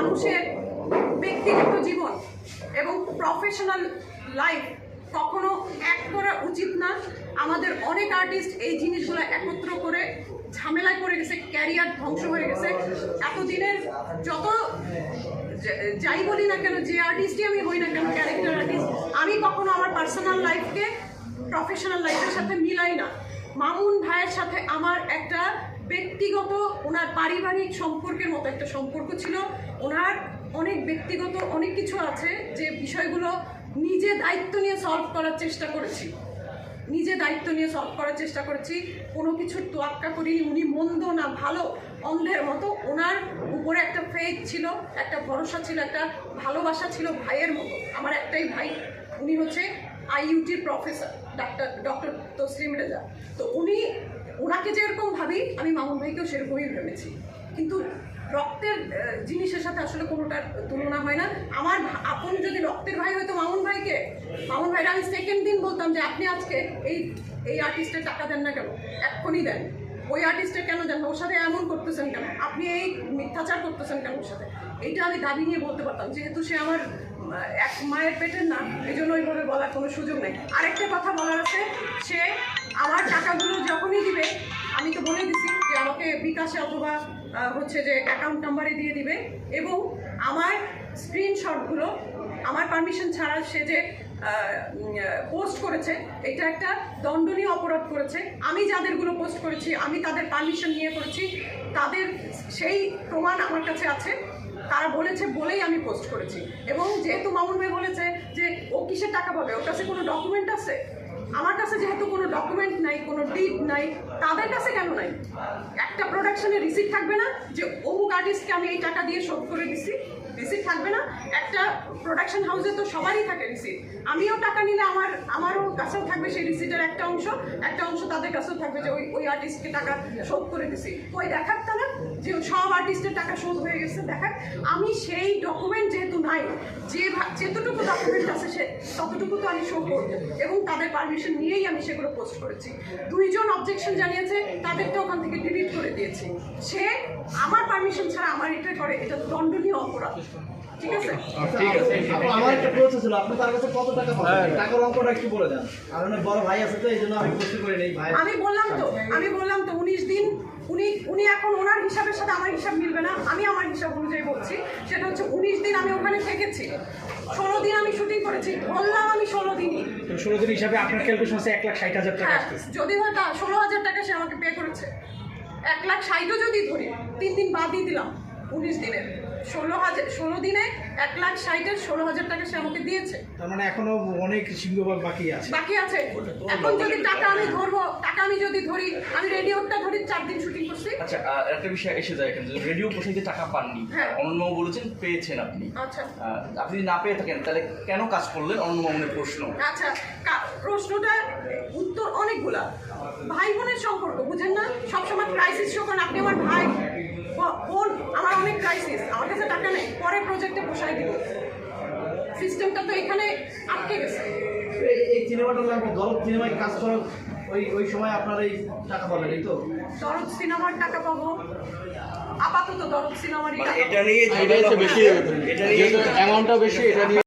মানুষের ব্যক্তিগত জীবন এবং প্রফেশনাল লাইফ কখনো এক করা উচিত না। আমাদের অনেক আর্টিস্ট এই জিনিসগুলো একত্র করে ঝামেলা করে গেছে ক্যারিয়ার ধ্বংস হয়ে গেছে। এতদিনের যত যাই বলি না কেন, যে আর্টিস্টই আমি হই না কেন ক্যারেক্টার আর্টিস্ট আমি কখনো আমার পার্সোনাল লাইফকে প্রফেশনাল লাইফের সাথে মিলাই না। মামুন ভাইয়ের সাথে আমার একটা ব্যক্তিগত ওনার পারিবারিক সম্পর্কের মতো একটা সম্পর্ক ছিল। ওনার অনেক ব্যক্তিগত অনেক কিছু আছে যে বিষয়গুলো নিজে দায়িত্ব নিয়ে সলভ করার চেষ্টা করেছি। নিজে দায়িত্ব নিয়ে সলভ করার চেষ্টা করেছি। কোনো কিছুর তোয়াক্কা করিনি, উনি মন্দ না ভালো, অন্ধের মতো। ওনার উপরে একটা ফেথ ছিল, একটা ভরসা ছিল, একটা ভালোবাসা ছিল ভাইয়ের মতো। আমার একটাই ভাই, উনি হচ্ছে আইইউটির প্রফেসর ডাক্তার ডক্টর তসলিম রেজা। তো উনি ওনাকে যেরকম ভাবি, আমি মামুন ভাইকেও সেরকমই ভেবেছি। কিন্তু রক্তের জিনিসের সাথে আসলে কোনোটার তুলনা হয় না। আমার আপন যদি রক্তের ভাই হয়তো মামুন ভাইকে, মামুন ভাইরা আমি সেকেন্ড দিন বলতাম যে, আপনি আজকে এই এই আর্টিস্টের টাকা দেন না কেন? এক্ষুনি দেন। ওই আর্টিস্টের কেন দেন ওর সাথে এমন করতেছেন কেন? আপনি এই মিথ্যাচার করতেছেন কেন ওর সাথে? এইটা আমি দাবি নিয়ে বলতে পারতাম। যেহেতু সে আমার এক মায়ের পেটের না এই জন্য ওইভাবে বলার কোনো সুযোগ নেই। আরেকটা কথা বলার আছে, সে আমার টাকাগুলো যখনই দিবে, আমি তো বলে দিছি যে আমাকে বিকাশে অথবা হচ্ছে যে অ্যাকাউন্ট নাম্বারে দিয়ে দিবে এবং আমার স্ক্রিনশটগুলো আমার পারমিশন ছাড়া সে যে পোস্ট করেছে, এটা একটা দণ্ডনীয় অপরাধ করেছে। আমি যাদেরগুলো পোস্ট করেছি, আমি তাদের পারমিশন নিয়ে করেছি, তাদের সেই প্রমাণ আমার কাছে আছে। তারা বলেছে, বলেই আমি পোস্ট করেছি। এবং যেহেতু মামুন ভাই বলেছে যে, ও কিসের টাকা পাবে? ওর কাছে কোনো ডকুমেন্ট আছে? আমার কাছে যেহেতু কোনো ডকুমেন্ট নাই, কোনো ডিপ নাই, তাদের কাছে কেন নাই? একটা প্রোডাকশনের রিসিট থাকবে না যে অমুক আর্টিস্টকে আমি এই টাকা দিয়ে শোধ করে দিচ্ছি রিসিট থাকবে না। প্রোডাকশন হাউসে তো সবারই থাকে রিসিট আমিও টাকা নিলে আমার, আমারও কাছেও থাকবে সেই রিসিটের একটা অংশ। একটা অংশ তাদের কাছেও থাকবে যে ওই ওই আর্টিস্টকে টাকা শোধ করে দিছি। ওই দেখাক তারা, যে সব আর্টিস্টের টাকা শোধ হয়ে গেছে, দেখাক। আমি সেই ডকুমেন্ট যেহেতু নাই, যে যেতটুকু ডকুমেন্ট আছে সে, ততটুকু তো আমি শো করব। এবং তাদের পারমিশন নিয়েই আমি সেগুলো পোস্ট করেছি। দুইজন অবজেকশন জানিয়েছে তাদেরটা ওখান থেকে ডিলিট করে দিয়েছি। সে আমার পারমিশন ছাড়া আমার এটা করে, এটা দণ্ডনীয় অপরাধ। ঠিক আছে? ঠিক আছে আমার একটা প্রশ্ন ছিল আপনি তার কাছে কত টাকা পাবেন? টাকার অঙ্কটা একটু বলে দেন। আর অনেক বড় ভাই আছে তো এই জন্য আমি প্রশ্ন করে নেই ভাই আমি বললাম তো আমি বললাম তো উনিশ দিন উনি উনি এখন ওনার হিসাবের সাথে আমার হিসাব মিলবে না আমি আমার হিসাব অনুযায়ী বলছি সেটা হচ্ছে উনিশ দিন আমি ওখানে থেকেছি। ষোলো দিন আমি শুটিং করেছি বললাম আমি ষোলো দিনই। ষোলো দিন হিসাবে আপনার ক্যালকুলেশন আছে এক লাখ ষাট হাজার টাকা হ্যাঁ যদি হয় তা ষোলো হাজার টাকা সে আমাকে পে করেছে। এক লাখ ষাটও যদি ধরি তিন দিন বাদই দিলাম। উনিশ দিনের। ষোলো হাজার ষোলো দিনে এক লাখ ষাটের ষোলো হাজার টাকা সে আমাকে দিয়েছে। তার মানে এখনও অনেক সিংহভাগ বাকি আছে। বাকি আছে। এখন যদি টাকা আমি ধরবো টাকা আমি যদি ধরি আমি রেডিওটা ধরি চার দিন শুটিং করছি। আচ্ছা একটা বিষয় এসে যায় এখানে যে রেডিও প্রসঙ্গে টাকা পাননি। হ্যাঁ। অনন্যবাবু বলেছেন পেয়েছেন আপনি। আচ্ছা। আপনি যদি না পেয়ে থাকেন তাহলে কেন কাজ করলেন অনন্যবাবুনের প্রশ্ন? আচ্ছা প্রশ্নটা উত্তর অনেকগুলা। ভাই বোনের সম্পর্ক বুঝেন না? সবসময় ক্রাইসিস যখন আপনি আমার ভাই ব- বোন আমার অনেক ক্রাইসিস আমার কাছে টাকা নেই পরে প্রজেক্টে পোষায় দিব। সিস্টেমটা তো এখানে আটকে গেছে। এই- সিনেমাটা লাগবে দরদ সিনেমায় কাজ করার ওই ওই সময় আপনার এই টাকা পাবেন এই তো? দরদ সিনেমার টাকা পাবো। আপাতত দরদ সিনেমারই মানে টাকা এটা নিয়ে এটা বেশি। এটা নিয়ে অ্যামাউন্টটা বেশি এটা নিয়ে